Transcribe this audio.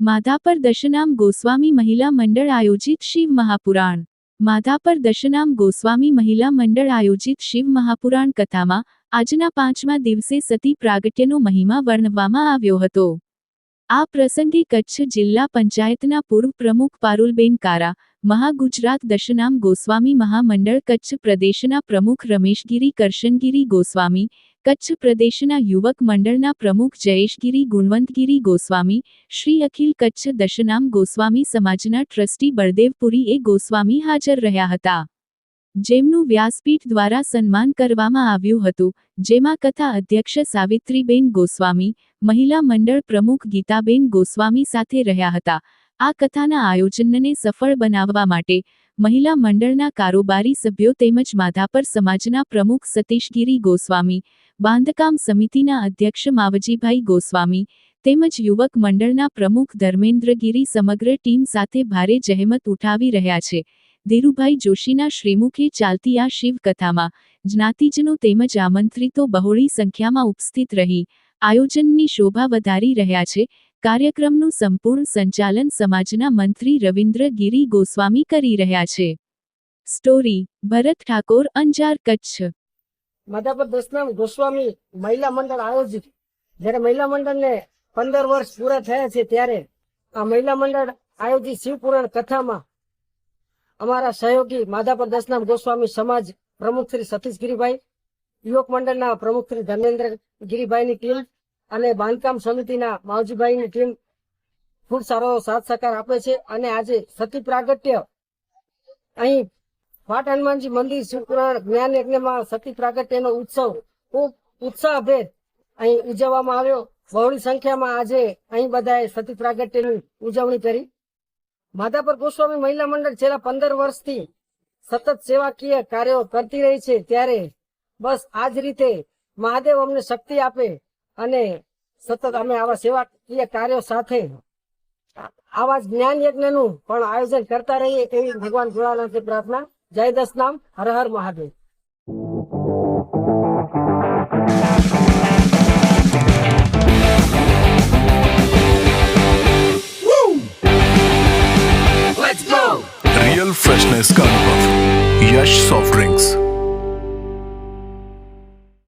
માધાપર દશનામ ગોસ્વામી મહિલા મંડળ આયોજિત શિવ મહાપુરાણ. માધાપર દશનામ ગોસ્વામી મહિલા મંડળ આયોજિત શિવ મહાપુરાણ કથામાં આજના પાંચમા દિવસે સતી પ્રાગટ્યનો મહિમા વર્ણવવામાં આવ્યો હતો. આ પ્રસંગે કચ્છ જિલ્લા પંચાયતના પૂર્વ પ્રમુખ પારુલબેન કારા મહાગુજરાત દશનામ ગોસ્વામી મહામંડળ કચ્છ પ્રદેશના પ્રમુખ રમેશગીરી કરશનગીરી ગોસ્વામી, કચ્છ પ્રદેશના યુવક મંડળના પ્રમુખ જયેશગીરી ગુણવંતગીરી ગોસ્વામી, શ્રી અખિલ કચ્છ દશનામ ગોસ્વામી સમાજના ટ્રસ્ટી બળદેવપુરી એ ગોસ્વામી હાજર રહ્યા હતા. જેમનું વ્યાસપીઠ દ્વારા સન્માન કરવામાં આવ્યું હતું, જેમાં કથા અધ્યક્ષ સાવિત્રીબેન ગોસ્વામી, મહિલા મંડળ પ્રમુખ ગીતાબેન ગોસ્વામી સાથે રહ્યા હતા. આ કથાના આયોજનને સફળ બનાવવા માટે મહિલા મંડળના કારોબારી સભ્યો તેમજ માધાપર સમાજના પ્રમુખ સતીશગીરી ગોસ્વામી, બાંધકામ સમિતિના અધ્યક્ષ માવજીભાઈ ગોસ્વામી તેમજ યુવક મંડળના પ્રમુખ ધર્મેન્દ્રગીરી સમગ્ર ટીમ સાથે ભારે જહેમત ઉઠાવી રહ્યા છે. ધીરુભાઈ જોશીના શ્રીમુખે ચાલતી આ શિવકથામાં જ્ઞાતિજનો તેમજ આમંત્રિતો બહોળી સંખ્યામાં ઉપસ્થિત રહી, આયોજનની શોભા વધારી રહ્યા છે. કાર્યક્રમનું સંપૂર્ણ સંચાલન સમાજના મંત્રી રવિન્દ્ર ગિરી ગોસ્વામી કરી રહ્યા છે. સ્ટોરી, ભરત ઠાકોર, અંજાર કચ્છ. દસનામ ગોસ્વામી મહિલા મંડળ આયોજિત. જ્યારે મહિલા મંડળને પંદર વર્ષ પૂરા થયા છે ત્યારે આ મહિલા મંડળ આયોજિત શિવપુરાણ કથામાં અમારા સહયોગી માધાપર દસનામ ગોસ્વામી સમાજ પ્રમુખ શ્રી સતીશ ગિરીભાઈ, યુવક મંડળના પ્રમુખ શ્રી ધર્મેન્દ્ર ગિરીભાઈની ટીમ અને બાંધકામ સમિતિના માવજીભાઈની ટીમ ખૂબ સારો સાથ સહકાર આપે છે અને આજે સતી પ્રાગટ્ય. અહીં પાટ હનુમાનજી મંદિર શિવપુરાણ જ્ઞાન યજ્ઞમાં સતી પ્રાગટ્યનો ઉત્સવ ખૂબ ઉત્સાહભેર અહીં ઉજવવામાં આવ્યો. બહોળી સંખ્યામાં આજે અહીં બધાએ સતી પ્રાગટ્યની ઉજવણી કરી. માધાપર ગોસ્વામી મહિલા મંડળ છેલ્લા પંદર વર્ષથી સતત સેવાકીય કાર્યો કરતી રહી છે. ત્યારે બસ આ જ રીતે મહાદેવ અમને શક્તિ આપે અને સતત અમે આવા સેવાકીય કાર્યો સાથે આવા જ જ્ઞાન યજ્ઞનું પણ આયોજન કરતા રહીએ એવી ભગવાન ભોળાનાથની પ્રાર્થના જય દસનામ હર હર મહાદેવ रियल फ्रेशनेस का अनुभव यश सॉफ्ट ड्रिंक्स